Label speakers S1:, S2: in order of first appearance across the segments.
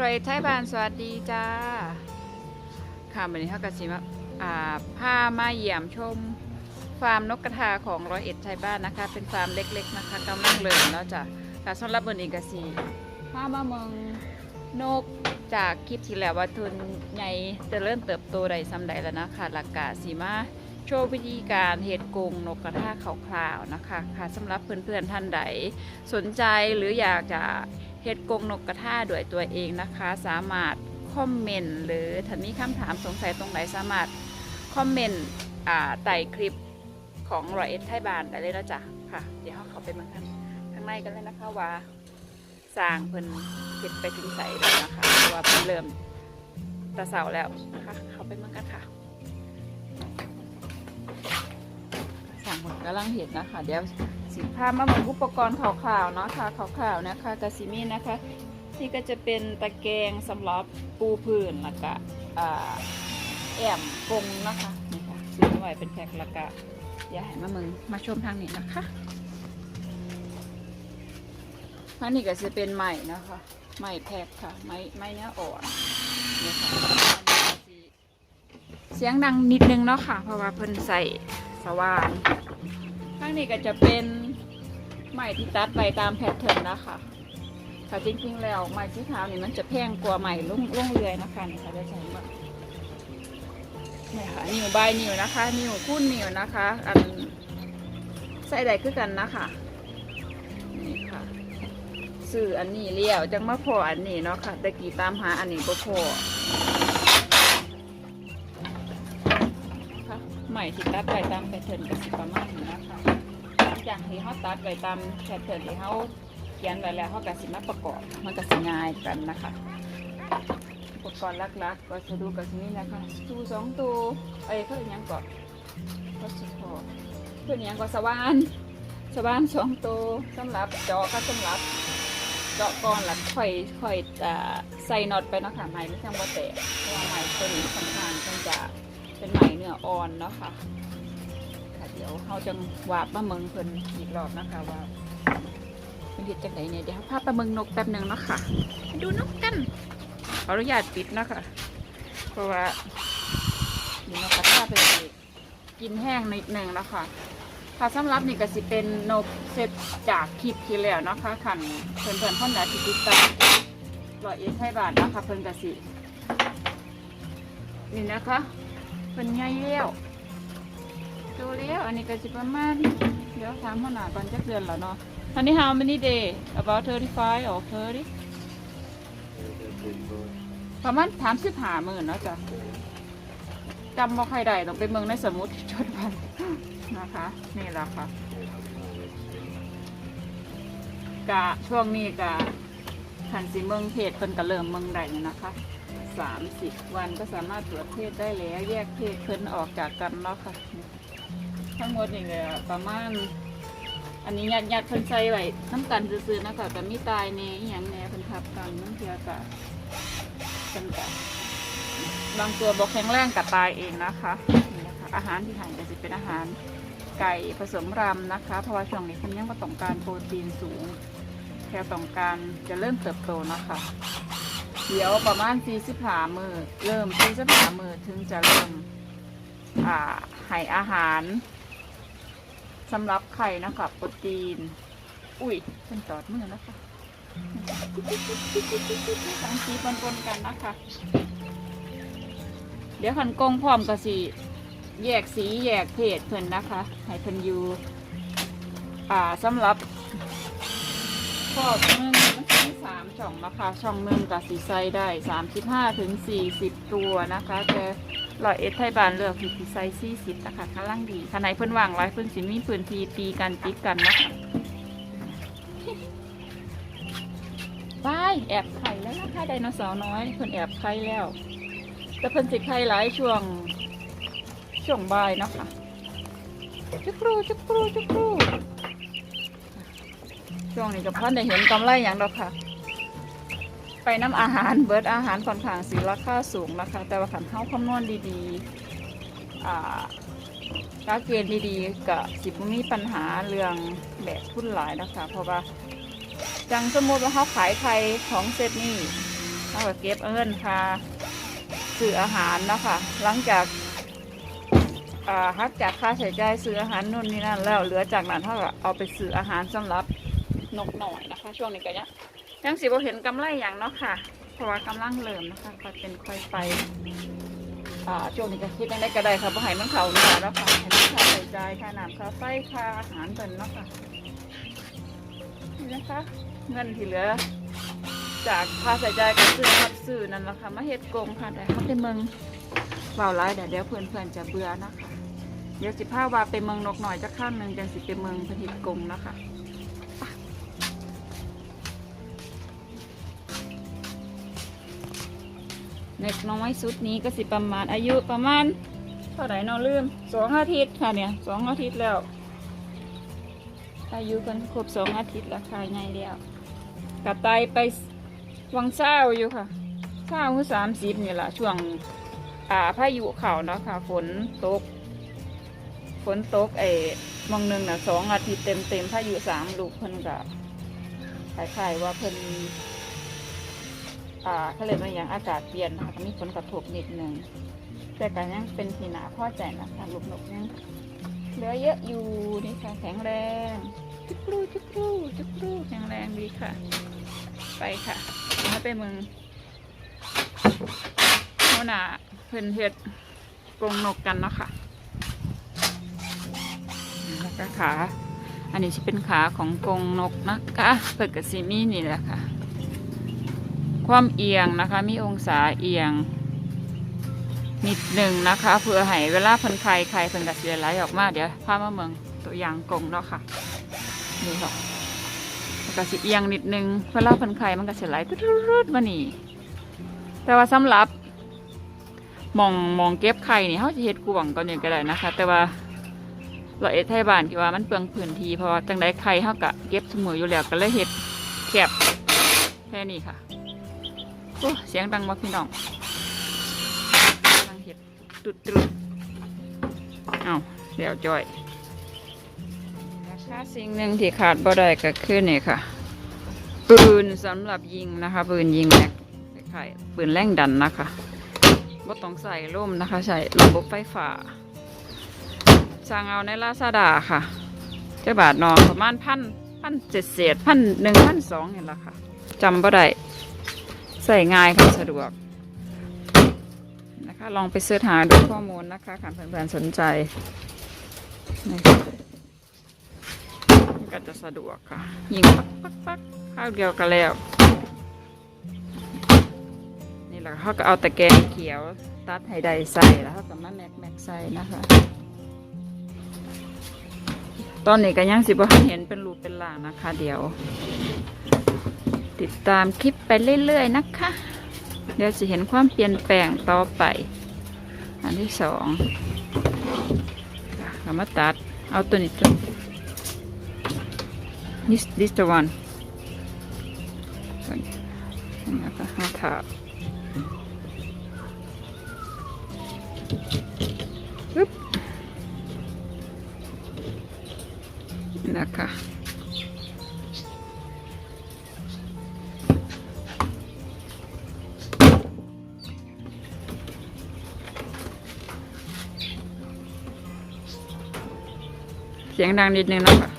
S1: รอยไทยบ้านสวัสดีจ้า ค่ะวันนี้เขากระสิมาอ่าพามาเยี่ยมชม ฟาร์มนกกระทาของร้อยเอ็ดไทยบ้านนะคะ เป็นฟาร์มเล็ก ๆ นะคะกำลังเริ่มแล้วจ้ะค่ะสำหรับวันนี้กสีพามาเมืองนกจากคลิปที่แล้วว่าทุนใหญ่จะเริ่มเติบโตใดซ้ำใดแล้วนะคะหลักกาสีมาโชว์วิธีการเห็ดกรงนกกระทาคร่าวๆนะคะ ค่ะสำหรับเพื่อนๆท่านใดสนใจหรืออยากจะ เฮ็ดกงนกกระทาด้วยตัวเองนะคะ สามารถคอมเมนต์หรือถ้ามีคำถามสงสัยตรงไหนสามารถคอมเมนต์อ่าใต้คลิปของรอยเอ็ดไทยบานได้เลยนะจ๊ะค่ะ เดี๋ยวเขาไปเมืองกันข้างในกันเลยนะคะว่าสร้างเพิ่นเก็บไปถึงใสแล้วนะคะว่าเพิ่นเริ่มตะเสาแล้วนะคะเขาไปเมืองกันค่ะสร้างเพิ่นกำลังเห็นนะคะ เดี๋ยว สินค้ามาเหมือนอุปกรณ์ขาวๆเนาะค่ะขาวๆนะคะกาซิมินะคะนี่ก็จะเป็นตะแกรงสำหรับปูพื้นแล้วก็แอมกงนะคะนี่ค่ะซื้อไว้เป็นแพ็คแล้วก็อย่าให้มามึงมาชมทางนี้นะคะทางนี้ก็จะเป็นใหม่นะคะใหม่แพ็คค่ะไม้ไม้เนื้ออ่อนนี่ค่ะเสียงดังนิดนึงเนาะค่ะ เพราะว่าเพิ่นใส่สว่านข้างนี้ก็จะเป็น ไหมที่ตัดไปตามแพทเทิร์นนะคะค่ะจริงๆแล้วไหมที่เท้านี่มันจะแพงกว่าไหมลุ่งลุ่งเรือยนะคะนี่ค่ะได้ใช้มาเนี่ยค่ะนิ้วใบนิ้วนะคะ นิ้วคุ้นนิ้วนะคะ อันใส่ใดคือกันนะคะนี่ค่ะซื้ออันนี้เลี้ยวจังมาพออันนี้เนาะค่ะต่กี่ตามหาอันนี้ก็พอค่ะใหม่ที่ตัดไปตามแพทเทิร์นก็สิประมาณนี้นะคะ หลังจากที่เขาตัดไปตามแพทเทิร์นที่เขาเขียนไว้แล้วเขาก็สิมาประกอบ มันก็สิง่ายกันนะคะอุปกรณ์หลักๆก็จะดูกับนี้นะคะตูสองตัวเอ้ยเขาเรียกหยังก่อนก็สุดพอเพื่อนยังก็สว่านสว่านสองตัวสำหรับเจาะก็สำหรับเจาะก่อนแล้วค่อยค่อยจะใส่น็อตไปนะค่ะไม้ไม่ใช่ว่าแตกเพราะว่าไม้ตัวนี้ค่อนข้างจะเป็นไม้เนื้ออ่อนเนาะคะ่ะ เดี๋ยวเขาจะวาดปลาเมืองเพิ่นอีกรอบนะคะว่าเป็นเห็ดจากไหนเนี่ยเดี๋ยวภาพปลาเมืองนกแป๊บหนึ่งเนาะค่ะไปดูนกกันขออนุญาตปิดเนาะคะเพราะว่ามีนกกระทาไปกินแห้งนิดหนึ่งแล้วค่ะค่ะสำหรับนี่ก็สิเป็นนกเซตจากคลิปที่แล้วเนาะคะขันเพื่อนเพื่อนๆคนไหนที่ติดตามรอยเอ็ดไทยบาทเนาะคะเพื่อนกสินี่นะคะเพิ่นใหญ่แล้ว โตแล้วอันนี้ก็สิประมาณเดี๋ยวถามหัวหน้าก่อนจักเดือนแล้วเนาะอันนี้ how many day about 35 or 30ประมาณสามสิบห้ามื่นเนาะจ้ะจำบ่ใครได้ต้องไปเมืองในสมุดจดบันนะคะ นี่แหละค่ะกะช่วงนี้กะขันสีเมืองเพศเป็นกะเริ่มเมืองใดนะคะสามสิบวันก็สามารถตรวจเพศได้แล้ว แยกเพศเพิ่นออกจากกันแล้วค่ะ ทั้งหมดนี่เลยประมาณ อันนี้ยัดยัดเพิ่นใส่ไว้น้ำกันซื้อๆนะคะแต่ไมีตายเนอย่างแน่เพิ่นทับกันนั่นเทียกะเพิ่นกะบางตัวบอกแข็งแรงกับตายเองนะคะนี่นะคะอาหารที่ใหายจะเป็นอาหารไก่ผสมรำนะคะ เพราะว่าช่วงนี้คุณยังต้องการโปรตีนสูงแค่ต้องการจะเริ่มเติบโตนะคะ เดี๋ยวประมาณ4 5มือเริ่ม4 5มือถึงจะเริ่มอ่าให้อาหาร สำหรับไข่นะคะโปรตีน อุ้ยเป็นจอดมือนะคะสังสีปนๆกันนะคะ เดี๋ยวขันกงพร้อมกับสีแยกสีแยกเพศเพิ่นนะคะ ให้เพิ่นอยู่อ่าสำหรับ ข้อหนึ่งมันมีสามช่องนะคะช่องหนึ่งกับสีไซได้สามสิบห้าถึงสี่สิบตัวนะคะแต่ร้อยเอ็ดไทยบานเลือกสีไซสี่สิบนะคะข้างล่างดีข้างในเพิ่นวางไว้เพิ่นสิมีพื้นที่ตีกันติดกันนะคะไปแอบไข่แล้วนะคะไดโนเสาร์น้อยเพิ่นแอบไข่แล้ว แต่เพิ่นสิไข่หลายช่วงช่วงบ่ายนะคะจุกรูจุกรูจุกรู ช่วงนี้ก็พันได้เห็นกำไรอย่างดอกค่ะ ไปน้ำอาหารเบิร์ดอาหารค่อนข้างสีราคาสูงนะคะ แต่ว่าขันเข้าคำนวณดีๆอ่ากเกณฑ์ดีๆกับสิบมีปัญหาเรื่องแบบทุนหลายนะคะ เพราะว่าจังสมมติว่าเขาขายไข่ของเซตนี่ขเขาก็เก็บเอาเงินค่าซื้ออาหารนะคะ หลังจากอ่าหักจากค่าใช้จ่ายซื้ออาหารนู่นนี่นั่นแล้วเหลือจากนั้นเขาก็เอาไปซื้ออาหารสำหรับ นกหน่อยนะคะ ช่วงนี้ก็ยังยังสิบ่เห็นกำไรอย่างเนาะค่ะ เพราะว่ากำลังเริ่มนะคะค่อยเป็นค่อยไปอ่าช่วงนี้ก็คิดได้ก็ได้ค่ะบ่ให้มันเขาเนี่ยแล้วค่ะให้มันค่าใช้จ่ายค่าน้ำค่าไฟค่าอาหารเป็นเนาะค่ะนี่นะคะ เงินที่เหลือ จากค่าใช้จ่ายกับซื้อรับซื้อนั่นแหละค่ะมาเฮ็ดกงค่ะแต่เขาไปเมืองเบาร้ายเดี๋ยวเดี๋ยวเพื่อนๆจะเบื่อนะคะเดี๋ยวสิพาว่าไปเมืองนกหน่อยจะข้ามหนึ่งจังสิไปเมืองพระทิตกงนะคะ เด็กน้อยสุดนี้ก็สิประมาณอายุประมาณเท่าไหร่เนอลืมสองอาทิตย์ค่ะเนี่ยสองอาทิตย์แล้ว อายุกันครบสองอาทิตย์แล้วค่ะไงเดียวกระต่ายไปวังเศร้าอยู่ค่ะเศร้าคือสามสิบนี่แหละช่วงอ่าพายุเข่าเนาะค่ะ ฝนตก ฝนตกเออมองหนึ่งน่ะสองอาทิตย์เต็มเต็มพายุสามลูกเพิ่นกับคล้ายๆว่าเพิ่น อ่าเขาเรียกว่าอย่างอากาศเปลี่ยนนะคะมีผลกระทบนิดหนึ่งแต่ก็ยังเป็นที่น่าพ่อใจนะคะลูกนกยังเหลือเยอะอยู่นี่ค่ะแข็งแรงจุกรูจุกรูจุกรูแข็งแรงดีค่ะ ไปค่ะมาไปเมืองหัวหน้าเพิ่นเฮ็ดกรงนกกันเนาะค่ะแล้วก็ขา อันนี้จะเป็นขาของกรงนกนะคะเปิดกับซีมี่นี่แหละค่ะ ความเอียงนะคะ มีองศาเอียง นิดหนึ่งนะคะ เพื่อให้เวลาเพิ่นไข่ไข่เพิ่นกับเสียไหลออกมาเดี๋ยวพามาเมืองตัวอย่างกงเนาะค่ะนี่ค่ะแล้วก็สิเอียงนิดหนึงเวลาเพิ่นไข่มันก็เสียไหลรุดๆมานี่แต่ว่าสำหรับมองมองเก็บไข่นี่เขาจะเฮ็ดกวงก่อนอย่างก็ได้นะคะ แต่ว่าเราเอ็ดไทยบ้านคิดว่ามันเปลืองพื้นที่เพราะว่าจังไดไข่เฮากะเก็บเสมออยู่แล้วก็เลยเฮ็ดแคบแค่นี้ค่ะ โอ้เสียงดังมาพี่น้องดังเฮ็ดตุดตุดเอาเดี๋ยวจอยนะคะสิ่งหนึ่งที่ขาดบ่ได้ก็คือนี่ค่ะ ปืนสำหรับยิงนะคะ ปืนยิงแม็กไข่ปืนแรงดันนะคะบ่ต้องใส่ร่มนะคะ ใช้ระบบไฟฟ้าสั่งเอาในลาซาด้าค่ะเจ้าบาทนองประมาณพันพันเจ็ดเศษพันหนึ่งพันสองนี่แหละค่ะจำบ่ได้ ใส่ง่ายค่ะสะดวกนะคะลองไปเสิร์ชหาดูข้อมูลนะคะค่ะเพื่อนๆสนใจมันก็จะสะดวกค่ะ ยิงปักปักปักข้าวเดียวกันแล้ว นี่แหละเขาก็เอาตะแกรงเขียวตัดให้ได้ใส่แล้วเขาก็มาแม็กแม็กใส่นะคะตอนนี้ก็ยังสิบ่ทันเห็นเป็นรูปเป็นหลางนะคะ เดี๋ยว ติดตามคลิปไปเรื่อยๆนะคะ เดี๋ยวจะเห็นความเปลี่ยนแปลงต่อไป อันที่สองเรามาตัดเอาตัวนี้ตัว this this the one ตัวนี้นะคะมาถาปึ๊บนะคะ เสียงดังนิดนึงนะคะ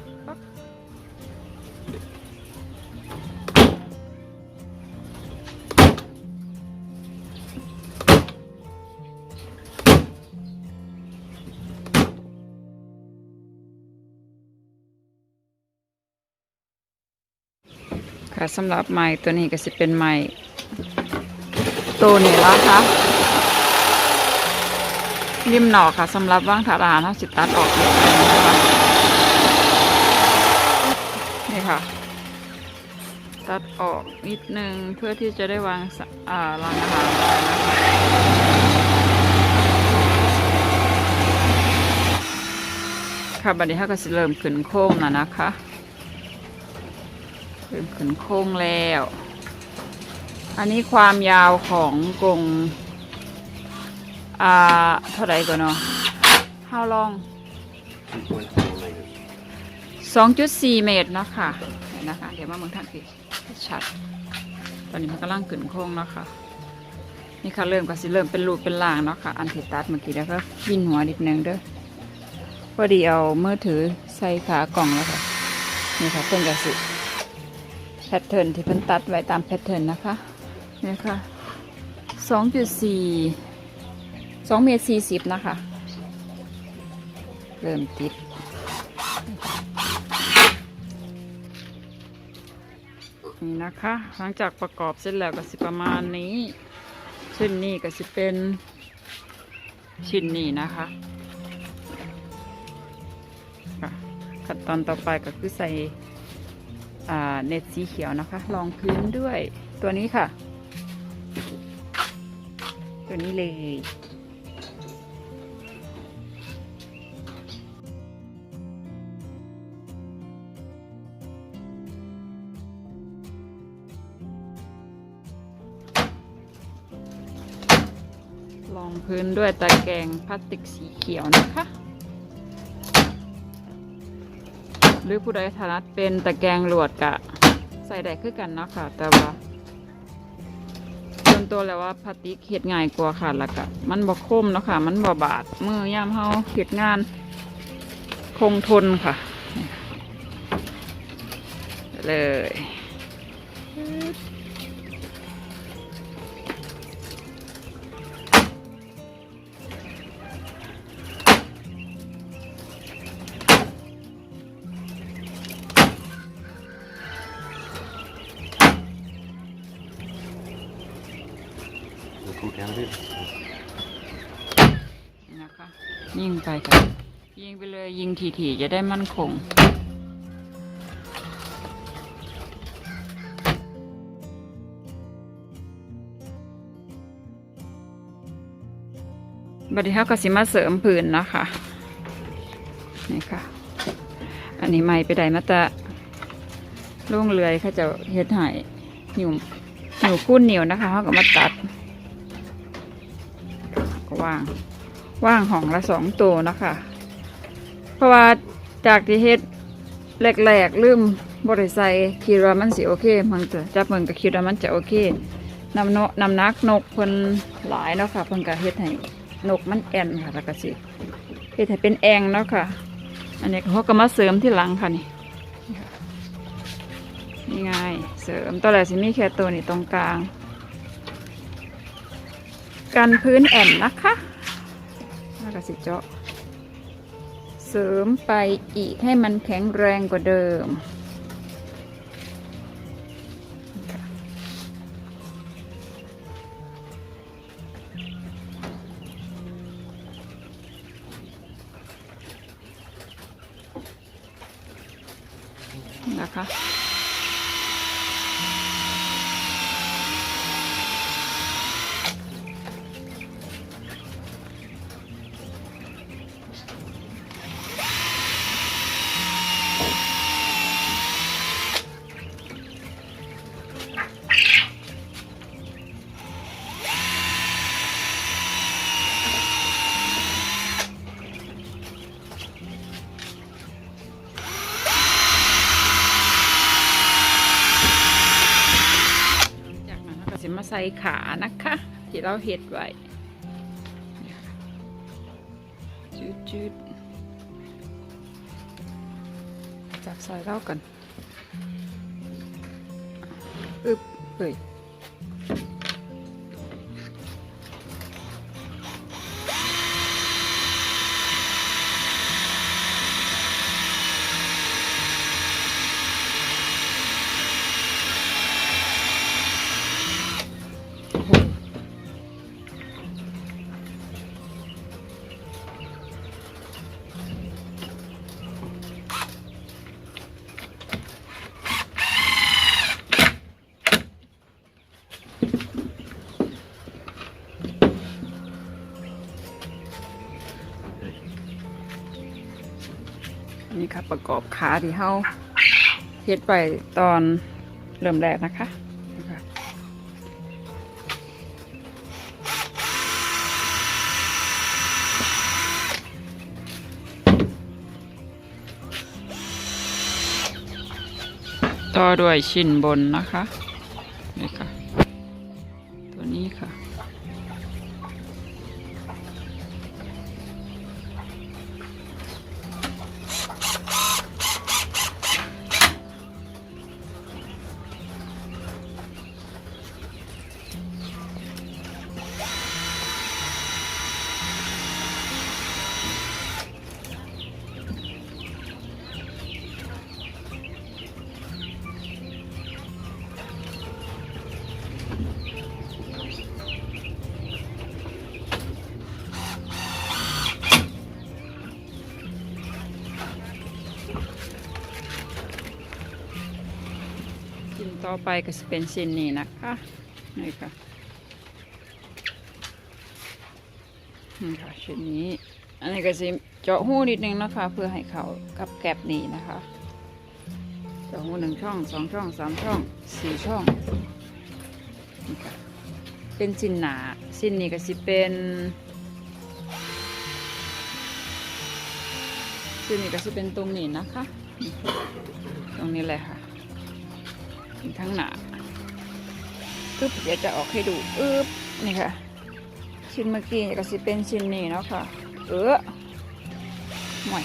S1: ค่ะสำหรับไม้ตัวนี้ก็จะเป็นไม้ตัวนี้ละค่ะริมหนอกค่ะสำหรับว่างถาดอาหารเขาสิตัดออกนิดนึงนะคะนี่ ค่ะ ตัดออกนิดนึงเพื่อที่จะได้วางอ่ารางอาหารได้นะคะค่ะบัดนี้เขาก็จะเริ่มขึ้นโค้งแล้วนะคะเริ่มขึ้นโค้งแล้ว อันนี้ความยาวของกรงอ่าเท่าไหร่ก่อนเนาะ How long 2.4 เมตรเนาะค่ะเห็นะคะ เดี๋ยวมาเมืองทางพี่ชัดไปอนนี้มันกำลังขึ้นโค้งเนาะค่ะ นี่ค่ะเริ่มก็สิเริ่มเป็นรูปเป็นล่างเนาะค่ะ อันที่ตัดเมื่อกี้แล้วก็วินหัวนิดนึงเด้อ พอดีเอามือถือใส่ขากล่องแล้วค่ะ นี่ค่ะเพิ่นก็สิแพทเทิร์นที่เพิ่นตัดไว้ตามแพทเทิร์นนะคะ นี่ค่ะสองจุดสี่สองเมตรสี่สิบนะคะ เริ่มติด นี่นะคะ หลังจากประกอบเสร็จแล้วก็สิประมาณนี้ ชิ้นนี้ก็สิเป็นชิ้นนี้นะคะขั้นตอนต่อไปก็คือใส่เน็ตสีเขียวนะคะรองพื้นด้วยตัวนี้ค่ะ ตัวนี้เลย นด้วยตะแกรงพลาสติกสีเขียวนะคะ หรือผู้ใดถนัดเป็นตะแกรงหลวดกะใส่ได้คือกันเนาะค่ะ แต่ว่าส่วนตัวแล้วว่าพลาสติกเฮ็ดง่ายกว่าค่ะแล้วก็มันบ่คมเนาะค่ะ มันบ่บาดมือย่ามเฮาเฮ็ดงาน คงทนค่ะ เลย ยิงไปค่ะยิงไปเลยยิงถี่ๆจะได้มั่นคง บัดนี้เขาก็สิมาเสริมผืนนะคะนี่ค่ะ อันนี้ไม่ไปได้มาตะล่วงเรือยเขาจะเฮ็ดห้หยุ่มหนูคุ้นเหนียวนะคะเขาก็มาตัดก็ว่าง ว่างห้องละสองตัวนะคะ เพราะว่าจากที่เฮ็ดแรกๆลืมบริใส่คิดว่ามันสิโอเคมันจะจับมันก็คิดว่ามันจะโอเคนำเนาะนำนักนกเพิ่นหลายเนาะค่ะเพิ่นก็เฮ็ดให้นกมันแอนค่ะแล้วก็สิเฮ็ดให้เป็นแองเนาะค่ะ อันนี้เขาก็มาเสริมที่หลังค่ะนี่นี่ไงเสริมตัวแรกสิมีแค่ตัวนี้ตรงกลาง กันพื้นแอนนะคะ แล้วก็สิเจาะ เสริมไปอีกให้มันแข็งแรงกว่าเดิม ขานะคะ ที่เราเห็ดไว้จืดจืดๆจับซอยเล่ากันอึบเฮ้ย อบขาที่เฮาเฮ็ดไปตอนเริ่มแรกนะคะต่อด้วยชิ้นบนนะคะ ต่อไปก็จะเป็นชิ้นนี้นะคะนี่ค่ะนี่ค่ะชิ้นนี้ อันนี้ก็จะเจาะหูนิดนึงนะคะ เพื่อให้เขากับแกลบนี้นะคะเจาะหูหนึ่งช่องสองช่องสามช่องสี่ช่องนี่ค่ะเป็นชิ้นหนาชิ้นนี้ก็จะเป็นชิ้นนี้ก็จะเป็นตรงนี้นะคะ ตรงนี้เลยค่ะ ทั้งหนาปึ๊บเดี๋ยวจะออกให้ดูอึ๊บนี่ค่ะ ชิ้นเมื่อกี้ก็จะเป็นชิ้นนี้เนาะค่ะ เออห่อย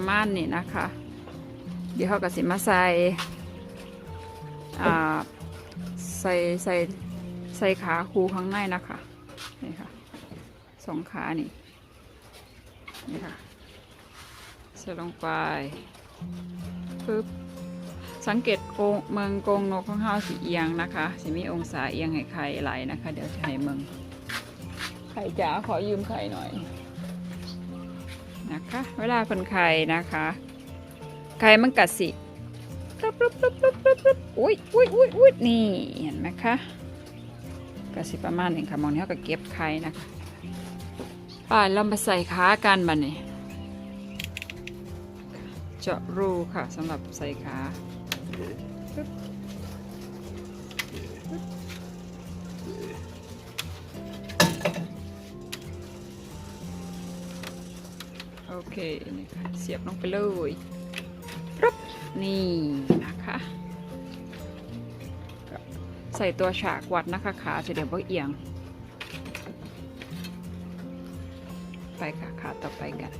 S1: ประมาณนี่นะคะ เดี๋ยวเขากระสิมาใส่ใส่ใส่ใส่ขาคูข้างในนะคะ นี่ค่ะสองขานี่ นี่ค่ะ ใส่ลงไปปึ๊บสังเกตโกงเมืองโกงนกของเฮาสีเอียงนะคะสิมีองศาเอียงให้ไข่ไหลนะคะ เดี๋ยวจะให้เมืองไข่จ๋าขอยืมไข่หน่อย นะคะ เวลาคนไข่นะคะไข่มันกัดสิปุ๊บปุ๊บปุ๊บปุ๊บปุ๊บปุ๊บอุ้ยอุ้ยอุ้ยอุ้ยนี่เห็นไหมคะกัดสิประมาณหนึ่งค่ะมองนี้เขาก็เก็บไข่นะคะป่าเรามาใส่ขากันบันนี่เจาะรูค่ะสำหรับใส่ขา เคนะคะเสียบลงไปเลยปุ๊บนี่นะคะใส่ตัวฉากวัดนะคะขาจะเดี๋ยวว่เอียง ไปค่ะขาต่อไปกัน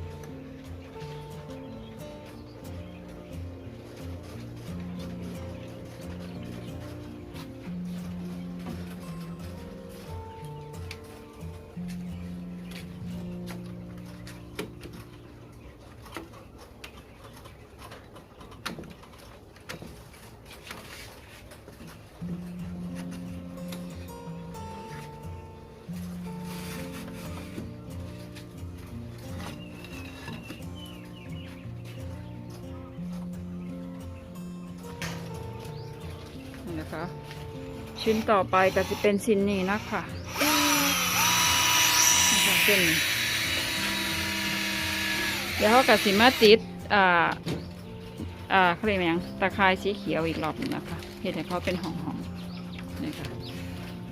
S1: ชิ้นต่อไปก็จะเป็นชิ้นนี้นะคะนะคะเส้นเดี๋ยวเขากับสิมาติดอ่าอ่าเขาเรียกว่าหยังตะไคร้สีเขียวอีกรอบหนึงนะคะเห็นให้เขาเป็นห่องๆนี่ค่ะ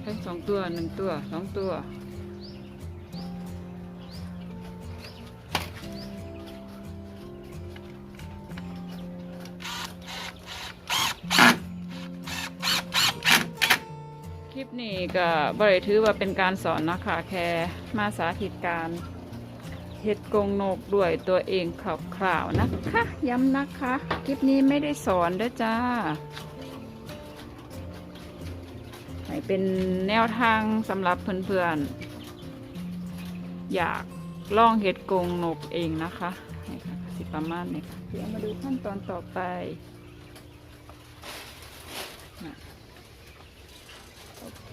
S1: ทั้งสองตัวหนึ่งตัวสองตัว ลิปนี้ก็บริถือว่าเป็นการสอนนะคะแค่มาสาธิตการเห็ดกงนกด้วยตัวเองคร่าวๆนะคะ ย้ำนะคะ คลิปนี้ไม่ได้สอนด้อจ้าให้เป็นแนวทางสำหรับเพื่อนๆ อยากลองเห็ดกงนกเองนะคะนี่ค่ะสิประมาณนี้ค่ะเดี๋ยวมาดูขั้นตอนต่อไป โอเค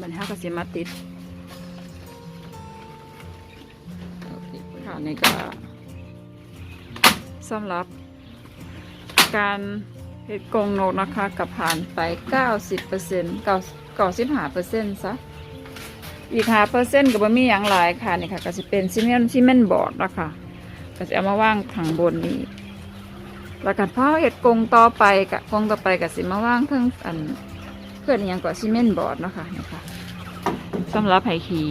S1: มันห้ากสิมาติดโอเคค่ะนี่ก็สำหรับการเห็ดกงนกนะคะกับผ่านไป 90% 9 95%ซะอีก5%ก็บ่มีอย่างหลายค่ะนี่ค่ะ ก็จะเป็นซีเมนต์ซีเมนต์บอร์ดนะคะก็จะเอามาว่างทางบนนี้ แล้วกันพอเห็ดกงต่อไปกะกงต่อไปกับสิมาว่างทั้งอันเพื่อนยังก็ซีเมนต์บอร์ดเนาะค่ะนี่ค่ะสำหรับไผ่ขี่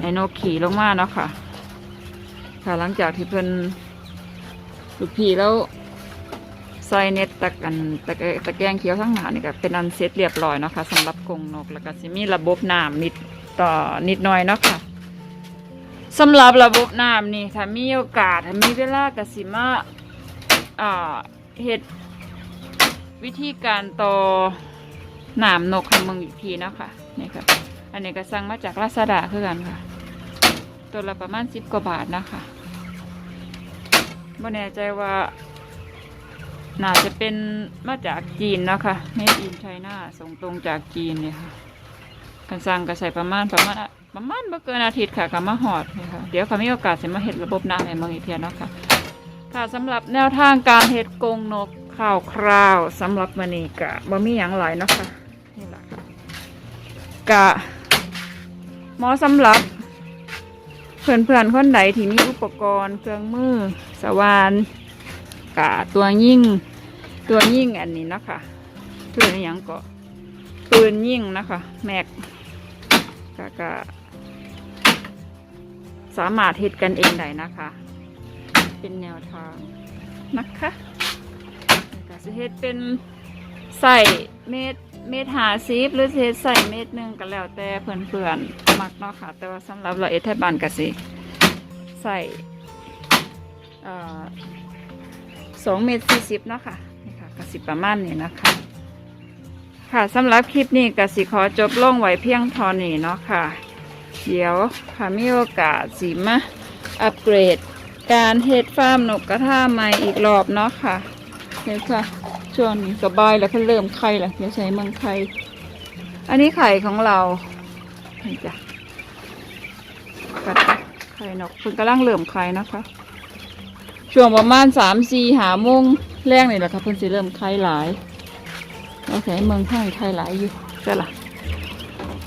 S1: ไอโนขี่ลงมาเนาะค่ะ ค่ะหลังจากที่เพิ่นลูกพี่แล้วซอยเน็ตตะกันตะแกตะแกรงเขียวทั้งหนานี่ก็เป็นอันเสร็จเรียบร้อยเนาะค่ะสำหรับกงนกแล้วก็สิมีระบบน้ำนิดต่อนิดหน่อยเนาะค่ะสำหรับระบบน้ำนี่ถ้ามีโอกาสถ้ามีเวลาก็สิมา เห็ดวิธีการต่อหนามนกให้มึงอีกทีนะคะนี่ค่ะ อันนี้ก็สั่งมาจากลาซาด้าคือกันค่ะ ตัวละประมาณสิบกว่าบาทนะคะไม่แน่ใจว่าน่าจะเป็นมาจากจีนนะคะเมดอินไชน่าส่งตรงจากจีนเนี่ยค่ะกันสั่งก็ใส่ประมาณประมาณประมาณบ่เกินอาทิตย์ค่ะก็มาหอดเนี่ยค่ะ เดี๋ยวค่ะมีโอกาสจะมาเห็ดระบบน้ำให้เมืองอีกเทียนะคะ ค่ะสำหรับแนวทางการเห็ดกรงนกข่าวคราวสำหรับมันนี้กะบ่มีอย่างหลายเนาะค่ะนี่แหละค่ะกะหมอสำหรับเพื่อนๆคนใดที่มีอุปกรณ์เครื่องมือสว่านกะตัวยิ่งตัวยิ่งอันนี้นะคะปืนอย่างก็ปืนยิ่งนะคะ แม็กกะกะสามารถเฮ็ดกันเองได้นะคะ เป็นแนวทางนะคะแล้วก็สิเฮ็ดเป็นใส่เม็ดเม็ดหาซีฟหรือสิเฮ็ดใส่เม็ดหนึ่งก็แล้วแต่เพื่อนๆมักเนาะค่ะ แต่ว่าสำหรับเราเอทไทยบ้านก็สิใส่เอ่อสองเม็ดสี่สิบเนาะค่ะนี่ค่ะก็สิประมาณนี้นะคะค่ะสำหรับคลิปนี้ก็สิขอจบลงไว้เพียงเทอนี้เนาะค่ะ เดี๋ยวค่ะมีโอกาสสิมาอัปเกรด การเฮ็ดฟาร์มนกกระทาใหม่อีกรอบเนาะค่ะเดี๋ยค่ะช่วงนี้สบายแล้วเพิ่นเริ่มไข่แล้วเดี๋ยวใช้เมืองไข่อันนี้ไข่ของเรานี่จ้ะไข่นกเพิ่นกำลังเริ่มไข่นะคะ ช่วงประมาณสามสี่หาโมงแรกนี่แหละค่ะเพิ่นสิเริ่มไข่หลายเราใช้เมืองไข่ไข่หลายอยู่ใช่ละ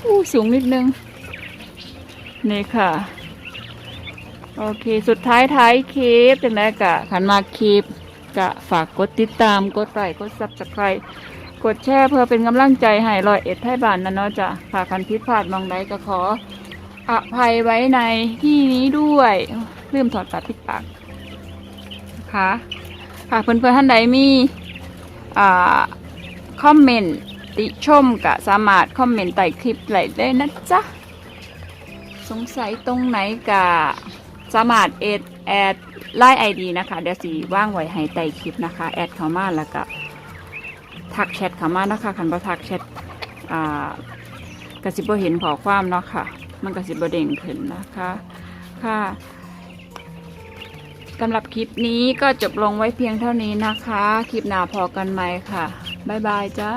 S1: อู้สูงนิดนึงนี่ค่ะ โอเค สุดท้ายท้ายคลิปจังได้กะขันมาคลิปกะฝากกดติดตาม กดไลค์กดซับสไครต์กดแชร์เพื่อเป็นกำลังใจให้รอยเอ็ดไทยบ้านนะเนาะจ้ะฝากคันพิดพลาดมองใดก็ขออภัยไว้ในที่นี้ด้วยลืมถอดปากปิดปากนะคะค่ะเพื่อนๆท่านใดมีอ่าคอมเมนต์ติชมกะสามารถคอมเมนต์ใต้คลิปไหลได้นะจ๊ะสงสัยตรงไหนกะ สามารถแอดแอดไลน์ไอดีนะคะ เดี๋ยวสีว่างไว้ให้ใต้คลิปนะคะ แอดเข้ามาแล้วก็ทักแชทเข้ามานะคะคันบ่ทักแชทอ่ากสิบ่เห็นขอความเนาะค่ะ มันกระสิบ่เด้งขึ้นนะคะค่ะสำหรับคลิปนี้ก็จบลงไว้เพียงเท่านี้นะคะ คลิปหน้าพอกันไหมค่ะ บ๊ายบายจ้า